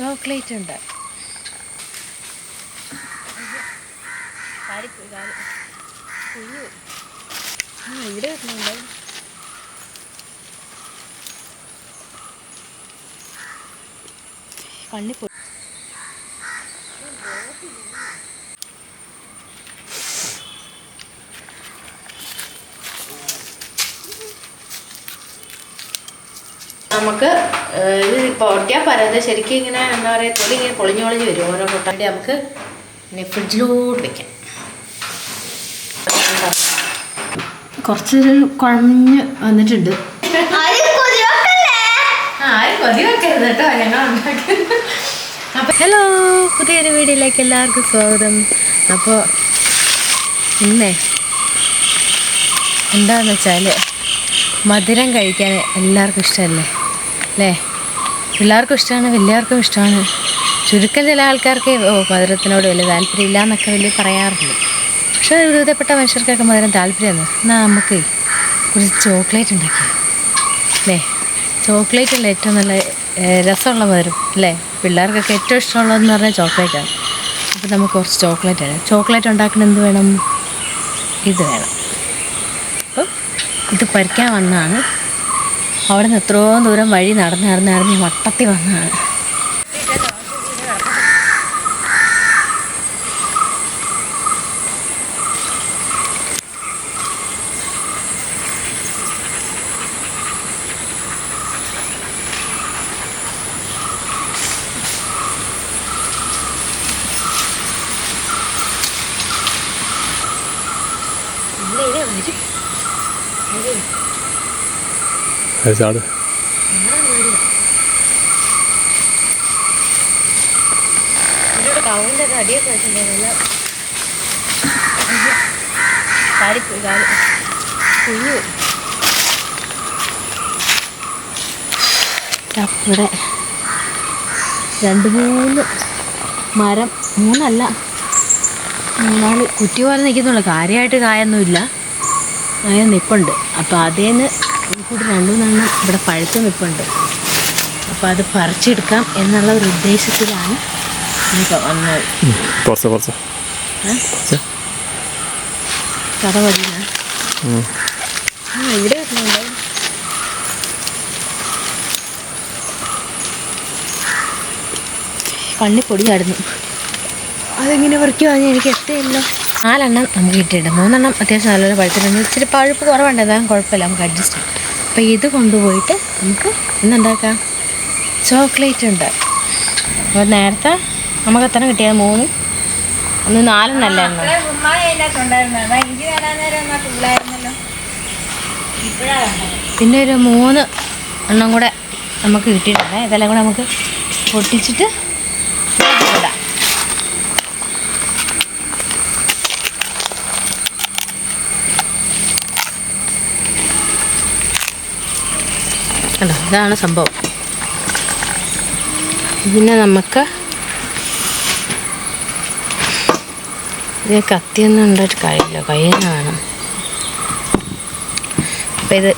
Chocolate ഉണ്ട്. ആ ഇവിടെ വരുന്നുണ്ട്. കണ്ണി ഇത് പൊട്ടിയാൽ പറയുന്നത് ശരിക്കും ഇങ്ങനെ എന്താ പറയുക തൊലി ഇങ്ങനെ പൊളിഞ്ഞു പൊളിഞ്ഞ് വരും ഓരോ പൊട്ടാണ്ടി നമുക്ക് ഇനി ഫ്രിഡ്ജിലോട്ട് വെക്കാം. കുറച്ച് കുഴഞ്ഞ് വന്നിട്ടുണ്ട്. ഹലോ പുതിയൊരു വീഡിയോയിലേക്ക് എല്ലാവർക്കും സ്വാഗതം. അപ്പോൾ ഇന്നേ എന്താണെന്ന് വെച്ചാൽ മധുരം കഴിക്കാൻ എല്ലാവർക്കും ഇഷ്ടമല്ലേ? അല്ലേ പിള്ളേർക്കും ഇഷ്ടമാണ് വലിയവർക്കും ഇഷ്ടമാണ് ചുരുക്കം ചില ആൾക്കാർക്ക് ഓ മധുരത്തിനോട് വലിയ താല്പര്യമില്ല എന്നൊക്കെ വലിയ പറയാറുണ്ട്. പക്ഷേ ഒരുവിധപ്പെട്ട മനുഷ്യർക്കൊക്കെ മധുരം താല്പര്യമാണ്. എന്നാൽ നമുക്ക് കുറച്ച് ചോക്ലേറ്റ് ഉണ്ടാക്കി അല്ലേ ചോക്ലേറ്റ് അല്ലേ ഏറ്റവും നല്ല രസമുള്ള മധുരം അല്ലേ പിള്ളേർക്കൊക്കെ ഏറ്റവും ഇഷ്ടമുള്ളതെന്ന് പറഞ്ഞാൽ ചോക്ലേറ്റാണ്. അപ്പോൾ നമുക്ക് കുറച്ച് ചോക്ലേറ്റ് ആണ് ചോക്ലേറ്റ് ഉണ്ടാക്കണ എന്ത് വേണം? ഇത് വേണം. അപ്പം ഇത് പറിക്കാൻ വന്നതാണ് അവിടെ നിന്ന് എത്രയോ ദൂരം വഴി നടന്ന് നടന്ന് നടന്ന് വട്ടത്തിൽ വന്നതാണ് അത് ചാട് ഇവിടെ രണ്ട് മൂന്ന് മരം മൂന്നല്ല മൂന്നാൽ കുറ്റി പോലെ നിൽക്കുന്നുള്ളൂ. കാര്യമായിട്ട് കായൊന്നുമില്ല. കായ നിൽപ്പുണ്ട് അപ്പോൾ അതേന്ന് കൂടി രണ്ടു മൂന്നെണ്ണം ഇവിടെ പഴുത്ത് നിൽപ്പുണ്ട് അപ്പോൾ അത് പറിച്ചെടുക്കാം എന്നുള്ള ഒരു ഉദ്ദേശത്തിലാണ് വന്നത്? കഥ മതിയാ ഉം. ആ ഇവിടെ വരുന്നുണ്ട്. കണ്ണി ചാടുന്നു അതെങ്ങനെ പറിക്കുവാന്ന് എനിക്ക് എത്തയല്ലോ. നാലെണ്ണം നമുക്ക് കിട്ടിയിട്ടുണ്ട്. മൂന്നെണ്ണം അത്യാവശ്യം നല്ലൊരു പഴുത്തിട്ടുണ്ട്. ഇച്ചിരി പഴുപ്പ് കുറവുണ്ട്. എന്നാലും കുഴപ്പമില്ല. നമുക്ക് അഡ്ജസ്റ്റ് ചെയ്യാം. അപ്പോൾ ഇത് കൊണ്ടുപോയിട്ട് നമുക്ക് എന്തുണ്ടാക്കാം ചോക്ലേറ്റ് ഉണ്ട്. അപ്പോൾ നേരത്തെ നമുക്ക് എത്ര കിട്ടിയത്? മൂന്ന്? ഒന്ന് നാലെണ്ണല്ലായിരുന്നു പിന്നെ ഒരു മൂന്ന് എണ്ണം കൂടെ നമുക്ക് കിട്ടിയിട്ടുണ്ട്. ഇതെല്ലാം കൂടെ നമുക്ക് പൊട്ടിച്ചിട്ട് കണ്ടോ? ഇതാണ് സംഭവം. പിന്നെ നമുക്ക് ഇതിന് കത്തിയൊന്നും ഉണ്ടായിട്ട് കഴിയില്ല കയ്യിൽ വേണം. അപ്പം ഇത്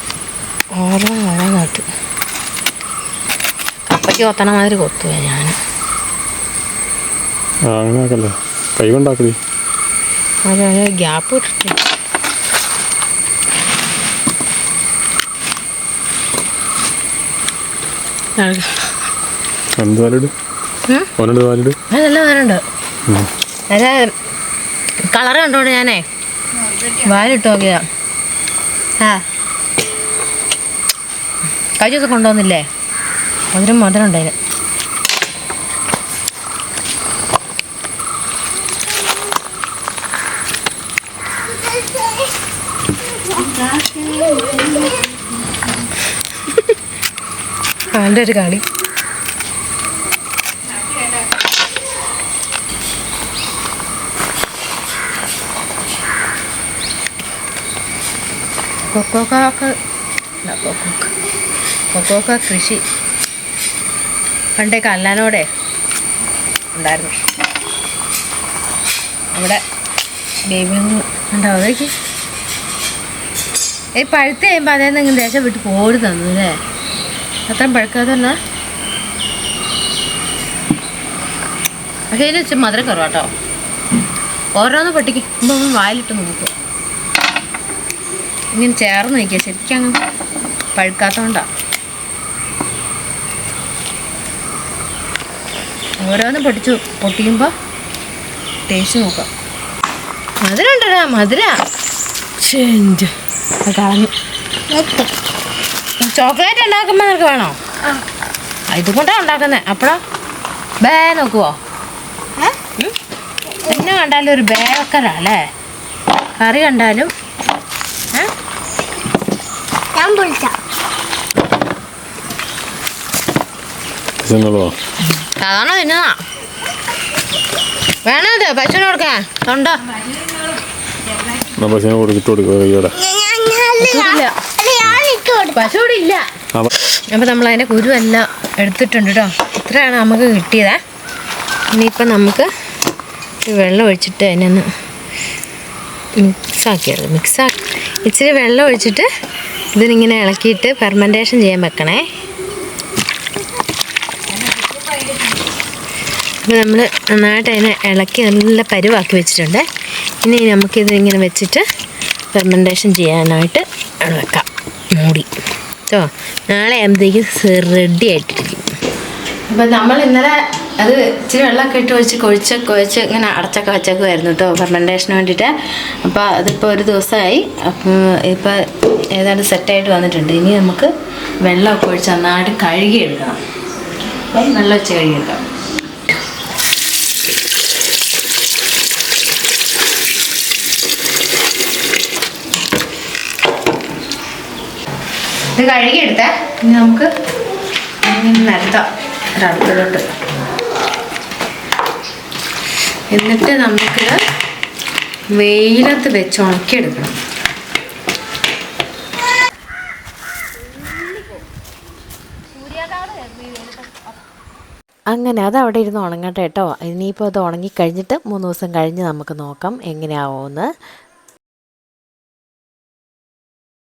ഓരോ ഓരോന്നായിട്ട് കപ്പയ്ക്ക് കൊത്തണ മാതിരി കൊത്തുക ഞാൻ അങ്ങനെ ആക്കല്ലേ കൈ കൊണ്ടാക്കടി. ഓരോ ഗ്യാപ്പ് ഇട്ടിട്ട് കളറ് കണ്ടോണ്ട് ഞാനേ? വാലിട്ട് നോക്കിയതാ. ആ. ദിവസം കൊണ്ടുവന്നില്ലേ? മധുരം മധുരം ഉണ്ടായിന്. അവന്റെ ഒരു കളി കൊക്കോക്ക. കൃഷി. പണ്ടേ കല്ലാനോടെ ഉണ്ടായിരുന്നു. അവിടെ ബേബി ഉണ്ടാവും ഈ പഴുത്ത് കഴിയുമ്പോൾ അതേ നിങ്ങൾ ദേശം വിട്ട് പോടി തന്നു അല്ലേ? അത്രയും പഴുക്കാതല്ല പക്ഷേ ഇതിന് ഇച്ചിരി മധുരം കുറവാട്ടോ ഓരോന്ന് പൊട്ടിക്കുമ്പോൾ വായിലിട്ട് നോക്കും. ഇങ്ങനെ ചേർന്ന് നിൽക്കുക. ശരിക്കും അങ്ങ് പഴുക്കാത്തോണ്ടാ. ഓരോന്ന് പൊട്ടിച്ച് പൊട്ടിക്കുമ്പോൾ ടേസ്റ്റ് നോക്കാം മധുരം. ഉണ്ടടാ മധുര കളഞ്ഞു ചോക്ലേറ്റ് ഉണ്ടാക്കുമ്പോൾ നിനക്ക് വേണോ? ഇതുകൊണ്ടാണ് ഉണ്ടാക്കുന്നത് അപ്പോഴോ ബേ നോക്കുവോ? എന്നെ കണ്ടാലും ഒരു ബേ വെക്കലാ അല്ലേ കറി കണ്ടാലും സാധാരണ തിന്നതാ? വേണോ ഇത് പശുവിന് കൊടുക്കാൻ. തൊണ്ടോ? എന്നാ പശുവിനെ കൊടുത്തിട്ട് കൊടുക്കുക കയ്യോടെ ഇല്ല. ഞാൻ ഇട്ട് കൊടുത്തു പശു ഇവിടെ ഇല്ല. ആ അപ്പോൾ നമ്മൾ അതിന്റെ കുരു എല്ലാം എടുത്തിട്ടുണ്ട് കേട്ടോ ഇത്രയാണ് നമുക്ക് കിട്ടിയത്. ഇനിയിപ്പോൾ നമുക്ക് വെള്ളം ഒഴിച്ചിട്ട് അതിനൊന്ന് മിക്സാക്കിയത് മിക്സാക്കി ഇച്ചിരി വെള്ളം ഒഴിച്ചിട്ട് ഇതിനിങ്ങനെ ഇളക്കിയിട്ട് ഫെർമെന്റേഷൻ ചെയ്യാൻ വെക്കണേ. അപ്പോൾ നമ്മൾ നന്നായിട്ട് അതിനെ ഇളക്കി നല്ല പരുവാക്കി വെച്ചിട്ടുണ്ട്. ഇനി നമുക്കിതിങ്ങനെ വെച്ചിട്ട് ഫെർമെന്റേഷൻ ചെയ്യാനായിട്ട് വെക്കാം. മൂടി. കേട്ടോ നാളെ ആകുമ്പോഴത്തേക്ക് റെഡി ആയിട്ടിരിക്കും. അപ്പം നമ്മൾ ഇന്നലെ അത് ഇച്ചിരി വെള്ളമൊക്കെ ഇട്ട് ഒഴിച്ച് കൊഴിച്ച് കൊഴിച്ച് ഇങ്ങനെ അടച്ചൊക്കെ വെച്ചേക്കുമായിരുന്നു കേട്ടോ ഫെർമെന്റേഷന് വേണ്ടിയിട്ട്. അപ്പോൾ അതിപ്പോൾ ഒരു ദിവസമായി. അപ്പം ഇപ്പോൾ ഏതാണ്ട് സെറ്റായിട്ട് വന്നിട്ടുണ്ട്. ഇനി നമുക്ക് വെള്ളമൊക്കെ ഒഴിച്ച് നന്നായിട്ട് അപ്പം വെള്ളം കഴുകി കഴുകിയെടുക്കാം. ഇത് കഴുകിയെടുത്ത ഇനി നമുക്ക് നിരത്താം. ഒരടുപ്പിലോട്ട് എന്നിട്ട് നമുക്കിത് വെയിലത്ത് വെച്ച് ഉണക്കിയെടുക്കണം. അങ്ങനെ അത് അവിടെ ഇരുന്ന് ഉണങ്ങട്ടെ കേട്ടോ. ഇനിയിപ്പോൾ അത് ഉണങ്ങിക്കഴിഞ്ഞിട്ട് മൂന്ന് ദിവസം കഴിഞ്ഞ് നമുക്ക് നോക്കാം എങ്ങനെയാവുമെന്ന്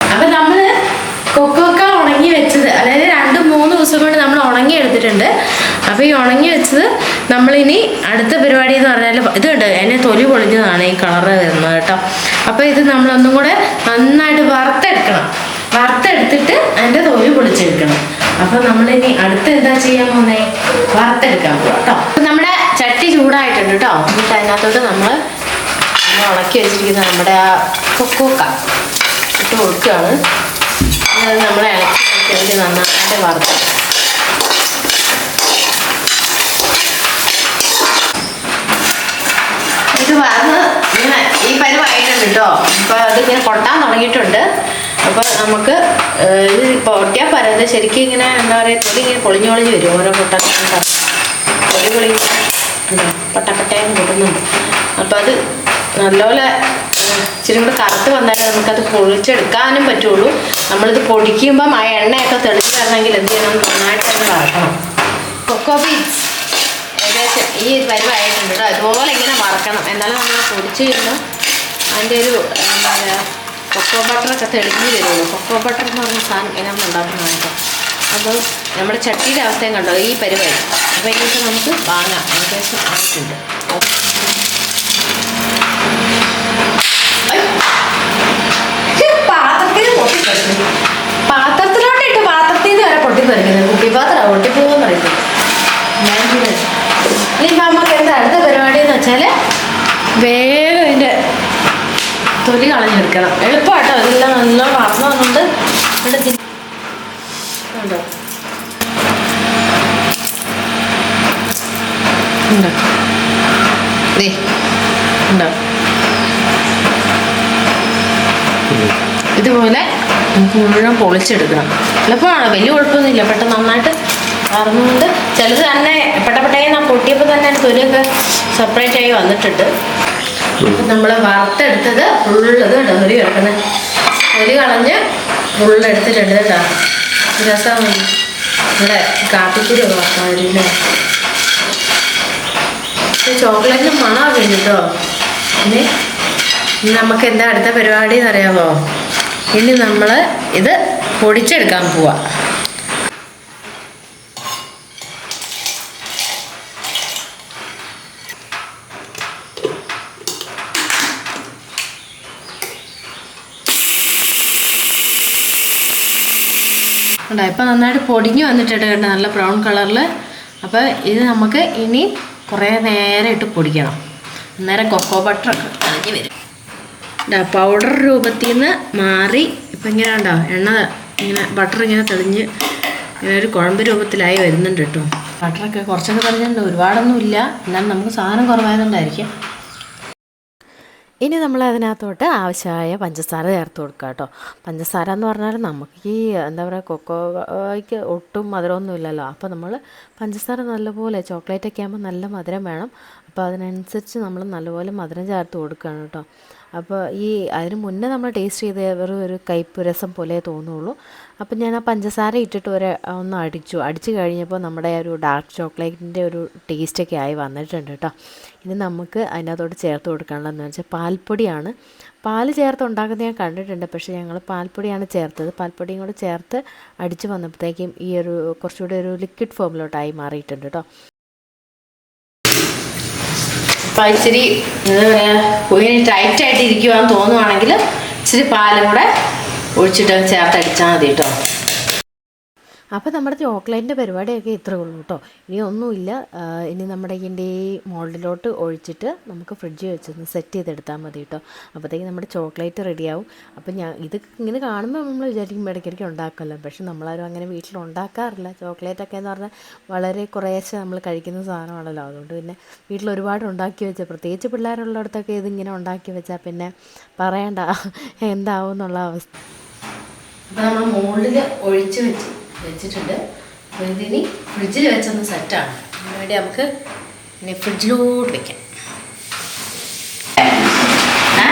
അപ്പം നമ്മൾ കൊക്കോക്ക ഉണങ്ങി വെച്ചത്. അതായത് രണ്ട് മൂന്ന് ദിവസം കൊണ്ട് നമ്മൾ ഉണങ്ങി എടുത്തിട്ടുണ്ട്. അപ്പോൾ ഈ ഉണങ്ങി വെച്ചത് നമ്മളിനി അടുത്ത പരിപാടി എന്ന് പറഞ്ഞാൽ ഇത് കണ്ട്? എന്നെ തൊലി പൊളിഞ്ഞതാണ് ഈ കളറ് വരുന്നത് കേട്ടോ. അപ്പോൾ ഇത് നമ്മളൊന്നും കൂടെ നന്നായിട്ട് വറുത്തെടുക്കണം. വറുത്തെടുത്തിട്ട് അതിന്റെ തൊലി പൊളിച്ചെടുക്കണം. അപ്പോൾ നമ്മളിനി അടുത്ത് എന്താ ചെയ്യാൻ പോകുന്നേ വറുത്തെടുക്കാൻ പോകും കേട്ടോ. അപ്പം നമ്മുടെ ചട്ടി ചൂടായിട്ടുണ്ട് കേട്ടോ. എന്നിട്ട് അതിനകത്തോട്ട് നമ്മൾ ഉണക്കി വെച്ചിരിക്കുന്ന നമ്മുടെ ആ കൊക്കോക്ക ഇട്ട് കൊടുക്കുകയാണ്. അത് നമ്മൾ ഇളക്കി ഇളക്കി നന്നായിട്ട് വറുത്തു ഇത് വറന്ന് ഇങ്ങനെ ഈ പരുവായിട്ടുണ്ട് കേട്ടോ അപ്പോൾ അതിങ്ങനെ കൊട്ടാൻ തുടങ്ങിയിട്ടുണ്ട്. അപ്പോൾ നമുക്ക് ഇത് ഇത് പൊട്ടിയാൽ പരത് ശരിക്കും ഇങ്ങനെ എന്താ പറയുക തൊലി ഇങ്ങനെ പൊളിഞ്ഞു പൊളിഞ്ഞ് വരും ഓരോ പൊട്ടാൻ തൊലി പൊളിഞ്ഞ്? പട്ടപ്പട്ടയും പൊട്ടുന്നുണ്ട് അപ്പോൾ അത് നല്ലപോലെ ഇച്ചിരി കൂടെ കറുത്ത് വന്നാലേ നമുക്കത് പൊളിച്ചെടുക്കാനും പറ്റുള്ളൂ. നമ്മളിത് പൊടിക്കുമ്പം ആ എണ്ണയൊക്കെ വരണമെങ്കിൽ എന്ത് ചെയ്യണം? നന്നായിട്ട് തന്നെ വറക്കണം. കൊക്കോ ബീറ്റ്സ് ഏകദേശം ഈ പരിവായിട്ടുണ്ട് കേട്ടോ അതുപോലെ ഇങ്ങനെ വറക്കണം. എന്നാലും നമ്മൾ പൊടിച്ച് കഴിയുമ്പോൾ അതിന്റെ ഒരു എന്താ പറയുക കൊക്കോ ബട്ടറൊക്കെ തെളിഞ്ഞ് വരുള്ളൂ. കൊക്കോ ബട്ടർ എന്ന് പറഞ്ഞ സാധനം ഇങ്ങനെ ഉണ്ടാക്കുന്നതാണ് കേട്ടോ അപ്പോൾ നമ്മുടെ ചട്ടിയുടെ അവസ്ഥയും കണ്ടോ? ഈ പരിപാടി അപ്പോൾ ഇതൊക്കെ നമുക്ക് വാങ്ങാം. ഏകദേശം ആയിട്ടുണ്ട്. പാത്രത്തിൽ അടുത്ത പരിപാടി എന്ന് വെച്ചാൽ തൊലി കളഞ്ഞെടുക്കണം എളുപ്പമാട്ടോ. എല്ലാം നല്ല വളർന്നു വന്നുകൊണ്ട് ഇവിടെ ഉണ്ടോ? ഉണ്ടോ? ഉണ്ടോ? ഇതുപോലെ മുഴുവൻ പൊളിച്ചെടുക്കണം. എളുപ്പമാണ് വലിയ കുഴപ്പമൊന്നുമില്ല. പെട്ടെന്ന് നന്നായിട്ട് വറന്നുകൊണ്ട് ചിലത് തന്നെ പെട്ടപ്പെട്ടേന്ന് പൊട്ടിയപ്പോൾ തന്നെ എനിക്ക് തൊലിയൊക്കെ സെപ്പറേറ്റ് ആയി വന്നിട്ടുണ്ട്. അപ്പം നമ്മൾ വറുത്തെടുത്തത് ഫുള്ള് ഇത് കേട്ടോ തൊലി കിടക്കുന്നത് ഒരു കളഞ്ഞ് ഫുള്ള് എടുത്തിട്ടുണ്ട് കേട്ടോ. രസം ഇവിടെ കാപ്പിക്കുരു വറക്കാൻ വരില്ലേ? ചോക്ലേറ്റിന് മണമൊക്കെ ഉണ്ട് കേട്ടോ പിന്നെ നമുക്ക് എന്താ അടുത്ത പരിപാടി എന്നറിയാമോ ഇനി നമ്മൾ ഇത് പൊടിച്ചെടുക്കാൻ പോവാ. ഇപ്പം നന്നായിട്ട് പൊടിഞ്ഞു വന്നിട്ടുണ്ട് കേട്ടോ നല്ല ബ്രൗൺ കളറിൽ അപ്പോൾ ഇത് നമുക്ക് ഇനി കുറേ നേരം ഇട്ട് പൊടിക്കണം. അന്നേരം കൊക്കോ ബട്ടറൊക്കെ കളഞ്ഞ് വരും. പൗഡർ രൂപത്തിൽ നിന്ന് മാറി ഇപ്പം ഇങ്ങനെ ഉണ്ടോ എണ്ണ ഇങ്ങനെ ബട്ടർ ഇങ്ങനെ തെളിഞ്ഞ് ഇങ്ങനെ ഒരു കുഴമ്പ് രൂപത്തിലായി വരുന്നുണ്ട് കേട്ടോ. ബട്ടറൊക്കെ കുറച്ചൊക്കെ പറഞ്ഞിട്ടുണ്ട് ഒരുപാടൊന്നും ഇല്ല എന്നാലും നമുക്ക് സാധനം കുറവായതുകൊണ്ടായിരിക്കും. ഇനി നമ്മൾ അതിനകത്തോട്ട് ആവശ്യമായ പഞ്ചസാര ചേർത്ത് കൊടുക്കുക കേട്ടോ. പഞ്ചസാര എന്ന് പറഞ്ഞാൽ നമുക്ക് ഈ എന്താ പറയുക കൊക്കോയ്ക്ക് ഒട്ടും മധുരമൊന്നും ഇല്ലല്ലോ. അപ്പോൾ നമ്മൾ പഞ്ചസാര നല്ലപോലെ ചോക്ലേറ്റ് ഒക്കെ ആകുമ്പോൾ നല്ല മധുരം വേണം. അപ്പോൾ അതിനനുസരിച്ച് നമ്മൾ നല്ലപോലെ മധുരം ചേർത്ത് കൊടുക്കുകയാണ് കേട്ടോ. അപ്പോൾ ഈ അതിന് മുന്നേ നമ്മൾ ടേസ്റ്റ് ചെയ്ത വെറും ഒരു കയ്പ്പ് രസം പോലെ തോന്നുള്ളൂ. അപ്പം ഞാൻ ആ പഞ്ചസാര ഇട്ടിട്ട് ഒരു ഒന്ന് അടിച്ചു. അടിച്ചു കഴിഞ്ഞപ്പോൾ നമ്മുടെ ഒരു ഡാർക്ക് ചോക്ലേറ്റിന്റെ ഒരു ടേസ്റ്റൊക്കെ ആയി വന്നിട്ടുണ്ട് കേട്ടോ ഇനി നമുക്ക് അതിനകത്തോട്ട് ചേർത്ത് കൊടുക്കാനുള്ളതെന്ന് വെച്ചാൽ പാൽപ്പൊടിയാണ്. പാൽ ചേർത്ത് ഉണ്ടാക്കുന്നത് ഞാൻ കണ്ടിട്ടുണ്ട്. പക്ഷേ ഞങ്ങൾ പാൽപ്പൊടിയാണ് ചേർത്തത്. പാൽപ്പൊടിയും കൂടെ ചേർത്ത് അടിച്ച് വന്നപ്പോഴത്തേക്കും ഈ ഒരു കുറച്ചുകൂടി ഒരു ലിക്വിഡ് ഫോമിലോട്ടായി മാറിയിട്ടുണ്ട് കേട്ടോ അപ്പം ഇച്ചിരി എന്താ പറയുക കുയിന് ടൈറ്റ് ആയിട്ട് ഇരിക്കുവാന്ന് തോന്നുവാണെങ്കിൽ ഇച്ചിരി പാലും കൂടെ ഒഴിച്ചിട്ട് ചേർത്ത് അടിച്ചാൽ മതി അപ്പോൾ നമ്മുടെ ചോക്ലേറ്റിന്റെ പരിപാടിയൊക്കെ ഇത്രേ ഉള്ളൂ കേട്ടോ. ഇനി ഒന്നുമില്ല. ഇനി നമ്മുടെ ഇതിന്റെ ഈ മോൾഡിലോട്ട് ഒഴിച്ചിട്ട് നമുക്ക് ഫ്രിഡ്ജ് വെച്ചൊന്ന് സെറ്റ് ചെയ്തെടുത്താൽ മതി കേട്ടോ. അപ്പോഴത്തേക്ക് നമ്മുടെ ചോക്ലേറ്റ് റെഡിയാവും. അപ്പോൾ ഞാൻ ഇത് ഇങ്ങനെ കാണുമ്പോൾ നമ്മൾ വിചാരിക്കും ഇടയ്ക്കിടയ്ക്ക് ഉണ്ടാക്കുമല്ലോ പക്ഷെ നമ്മളാരും അങ്ങനെ വീട്ടിൽ ഉണ്ടാക്കാറില്ല. ചോക്ലേറ്റൊക്കെ എന്ന് പറഞ്ഞാൽ വളരെ കുറേശ്ശെ നമ്മൾ കഴിക്കുന്ന സാധനമാണല്ലോ. അതുകൊണ്ട് പിന്നെ വീട്ടിൽ ഒരുപാട് ഉണ്ടാക്കി വെച്ചാൽ പ്രത്യേകിച്ച് പിള്ളേരുള്ളിടത്തൊക്കെ ഇതിങ്ങനെ ഉണ്ടാക്കി വെച്ചാൽ പിന്നെ പറയണ്ട. എന്താവും എന്നുള്ള അവസ്ഥ. നമ്മൾ മുകളിൽ ഒഴിച്ച് വെച്ച്. വെച്ചിട്ടുണ്ട്. അപ്പോൾ ഇതിനി ഫ്രിഡ്ജിൽ വെച്ചൊന്ന് സെറ്റാണ് വേണ്ടി നമുക്ക് ഇനി ഫ്രിഡ്ജിലോട്ട് വെക്കാം ആ?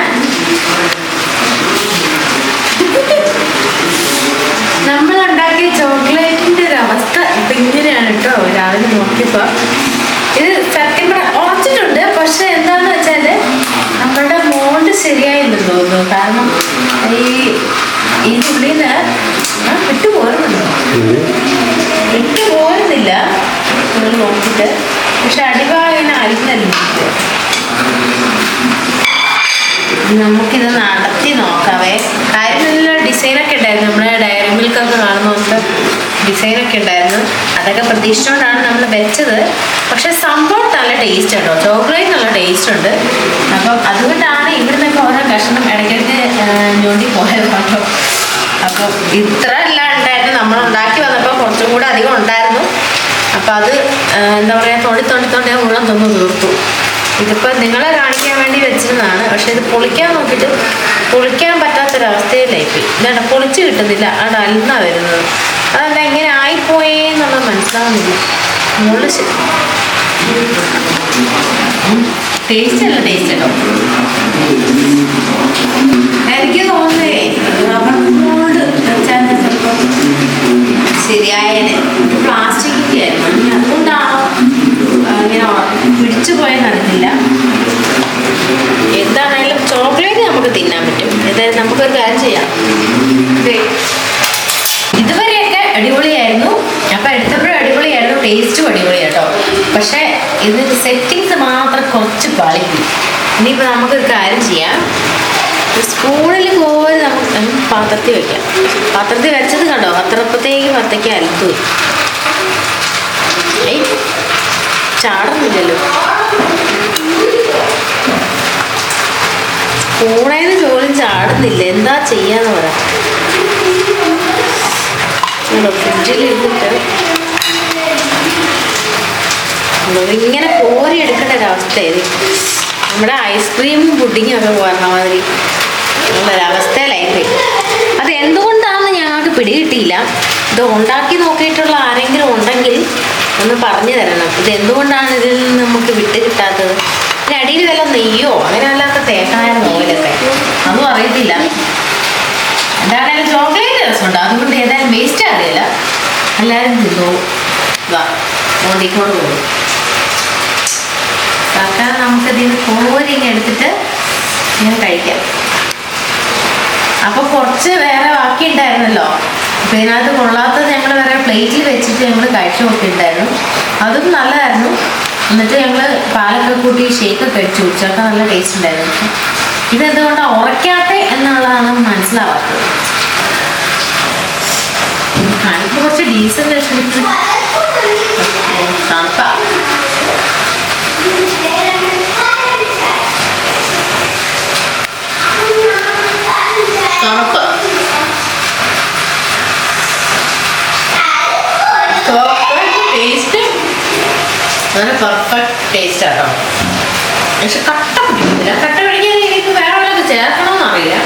നമ്മളുണ്ടാക്കിയ ചോക്ലേറ്റിന്റെ ഒരു അവസ്ഥ ഇപ്പം ഇങ്ങനെയാണ് കേട്ടോ രാവിലെ നോക്കിയപ്പോൾ ഇത് സത്യം പറഞ്ഞ ഉറച്ചിട്ടുണ്ട് പക്ഷെ എന്താന്ന് വെച്ചാൽ നമ്മളുടെ മോൾഡ് ശരിയായില്ലെന്ന് തോന്നുന്നു കാരണം ഈ ഈ ഉള്ളിൽ നിന്ന് ആ വിട്ടു പോരുന്നുണ്ടോ വിട്ടു പോരുന്നില്ല നോക്കിയിട്ട് പക്ഷെ അടിഭാഗം അരിഞ്ഞല്ലോ? നമുക്കിത് നടത്തി നോക്കാവേ. കാര്യം നല്ല ഡിസൈനൊക്കെ ഉണ്ടായിരുന്നു. നമ്മുടെ ഡയറി മിൽക്കൊക്കെ കാണുമ്പോൾ ഡിസൈനൊക്കെ ഉണ്ടായിരുന്നു. അതൊക്കെ പ്രതീക്ഷിച്ചുകൊണ്ടാണ് നമ്മൾ വെച്ചത്. പക്ഷെ സംഭവം നല്ല ടേസ്റ്റ് ഉണ്ടോ? ചോക്ലേറ്റ് നല്ല ടേസ്റ്റ് ഉണ്ട്. അപ്പം അതുകൊണ്ടാണ് ഇവിടുന്നൊക്കെ ഓരോ കഷ്ണം ഇടയ്ക്കിടയ്ക്ക് ഞൊണ്ടി പോയത് കേട്ടോ. അപ്പം ഇത്ര എല്ലാം ഉണ്ടായിരുന്നു. നമ്മൾ ഉണ്ടാക്കി വന്നപ്പോൾ കുറച്ചും കൂടെ അധികം ഉണ്ടായിരുന്നു. അപ്പം അത് എന്താ പറയുക തൊണ്ടി തൊണ്ടി തൊണ്ടി മുഴുവൻ തന്നു തീർത്തു ഇതിപ്പോൾ നിങ്ങളെ കാണിക്കാൻ വേണ്ടി വെച്ചിരുന്നതാണ്. പക്ഷെ ഇത് പൊളിക്കാൻ നോക്കിയിട്ട് പൊളിക്കാൻ പറ്റാത്തൊരവസ്ഥയിലായിപ്പോയി ഇതാണ് പൊളിച്ച് കിട്ടുന്നില്ല. അവിടെ അല്ല വരുന്നത്. അതല്ല എങ്ങനെ ആയിപ്പോയേ എന്നുള്ളത് മനസ്സിലാവുന്നില്ല. മുകളിൽ ടേസ്റ്റ് ടേസ്റ്റ് എനിക്ക് തോന്നുന്നേ റബ്ബർ ശരിയായതിന് പ്ലാസ്റ്റിക് ആയിരുന്നു ഇനി അതുകൊണ്ടാണോ ഇങ്ങനെ പിടിച്ചു പോയെന്നറിയില്ല എന്താണേലും ചോക്ലേറ്റ് നമുക്ക് തിന്നാൻ പറ്റും. അതായത് നമുക്കൊരു കാര്യം ചെയ്യാം. ഇതുവരെയൊക്കെ അടിപൊളിയായിരുന്നു. അപ്പൊ എടുത്തപ്പോഴും അടിപൊളിയായിരുന്നു. ടേസ്റ്റും അടിപൊളിയാട്ടോ പക്ഷേ ഇതിന്റെ സെറ്റിങ്സ് മാത്രം കുറച്ച് പാളിപ്പോയി. ഇനിയിപ്പോൾ നമുക്കൊരു കാര്യം ചെയ്യാം സ്പൂണിൽ കോരി നമുക്ക് ഉം, പാത്രത്തിൽ വെക്കാം. പാത്രത്തിൽ വെച്ചത് കണ്ടോ? അത്രപ്പത്തേക്ക് വത്തയ്ക്ക് അലത്ത് ചാടുന്നില്ലല്ലോ. സ്പൂണേന്ന് ചോറും ചാടുന്നില്ല. എന്താ ചെയ്യാന്ന് പറ. ഫ്രിഡ്ജിൽ ഇങ്ങനെ കോരി എടുക്കേണ്ട ഒരവസ്ഥയായത് നമ്മുടെ ഐസ്ക്രീമും പുഡിങ്ങും ഒക്കെ പറഞ്ഞ മാതിരി. ഉള്ളൊരവസ്ഥയിലായിപ്പോയി അത് എന്തുകൊണ്ടാണെന്ന് ഞങ്ങൾക്ക് പിടികിട്ടിയില്ല. ഇത് ഉണ്ടാക്കി നോക്കിയിട്ടുള്ള ആരെങ്കിലും ഉണ്ടെങ്കിൽ ഒന്ന് പറഞ്ഞു തരണം. ഇത് എന്തുകൊണ്ടാണ് ഇതിൽ നിന്ന് നമുക്ക് വിട്ട് കിട്ടാത്തത്? ഇതിന് അടിയിൽ വല്ല നെയ്യോ അങ്ങനെ അല്ലാത്ത തേക്കായ നോയിലൊക്കെ അതും അറിയത്തില്ല. എന്തായാലും ചോക്ലേറ്റ് രസമുണ്ട്. അതുകൊണ്ട് ഏതായാലും വേസ്റ്റ് അറിയില്ല എല്ലാവരും തിന്നു. മോണ്ടിക്കോട് പോകും തൽക്കാലം നമുക്കതിന് കോരിങ് എടുത്തിട്ട് ഇങ്ങനെ കഴിക്കാം. അപ്പൊ കുറച്ച് വേറെ ബാക്കി ഉണ്ടായിരുന്നല്ലോ അപ്പൊ ഇതിനകത്ത് കൊള്ളാത്തത് ഞങ്ങൾ വേറെ പ്ലേറ്റിൽ വെച്ചിട്ട് ഞങ്ങൾ കഴിച്ചു നോക്കിയിട്ടുണ്ടായിരുന്നു. അതും നല്ലതായിരുന്നു. എന്നിട്ട് ഞങ്ങൾ പാലൊക്കെ കൂട്ടി ഷേക്കൊക്കെ കഴിച്ചു കുടിച്ചൊക്കെ നല്ല ടേസ്റ്റ് ഉണ്ടായിരുന്നു. ഇതെന്തുകൊണ്ടാണ് ഉറക്കാത്തെ എന്നുള്ളതാണ് മനസ്സിലാവാത്തത്. കുറച്ച് ഡീസന്റ് തണുപ്പാ. തണുപ്പ്. ടേസ്റ്റ് നല്ല പെർഫെക്റ്റ് ടേസ്റ്റ് ആട്ടോ. പക്ഷെ കട്ട പിടിക്കുന്നില്ല. കട്ട പിടിക്കാൻ എനിക്ക് വേറെ വല്ലതും ചേർക്കണമെന്ന് അറിയില്ല.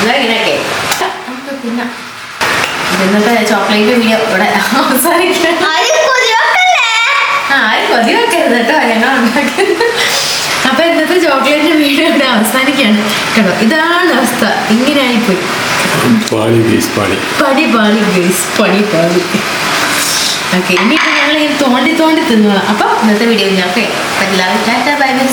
എന്നാ ഇങ്ങനെയൊക്കെ. നമുക്ക് പിന്നെ ഇന്നത്തെ ചോക്ലേറ്റ് വീഡിയോ ഇവിടെ അവസാനിക്കാം. ആരും കൊതിവെക്കല്ലേ? ആ ആരും കൊതി വെക്കരുത് കേട്ടോ. ഞങ്ങൾ ഉണ്ടാക്കുന്നത് അപ്പൊ ഇന്നത്തെ ചോക്ലേറ്റ് വീഡിയോ ഇവിടെ അവസാനിക്കാണ് കേട്ടോ ഇതാണ് അവസ്ഥ. ഇങ്ങനെ ആയിപ്പോയി പാളി പാളി. പടി പാളി ഗേസ് പാളി. ഓക്കെ ഇനിയിപ്പോൾ ഞങ്ങൾ ഇങ്ങനെ തോണ്ടി തോണ്ടി തിന്നോളാം അപ്പോൾ ഇന്നത്തെ വീഡിയോ ഞാൻ ഓക്കെ എല്ലാവരും ടാറ്റ ബൈ ബൈ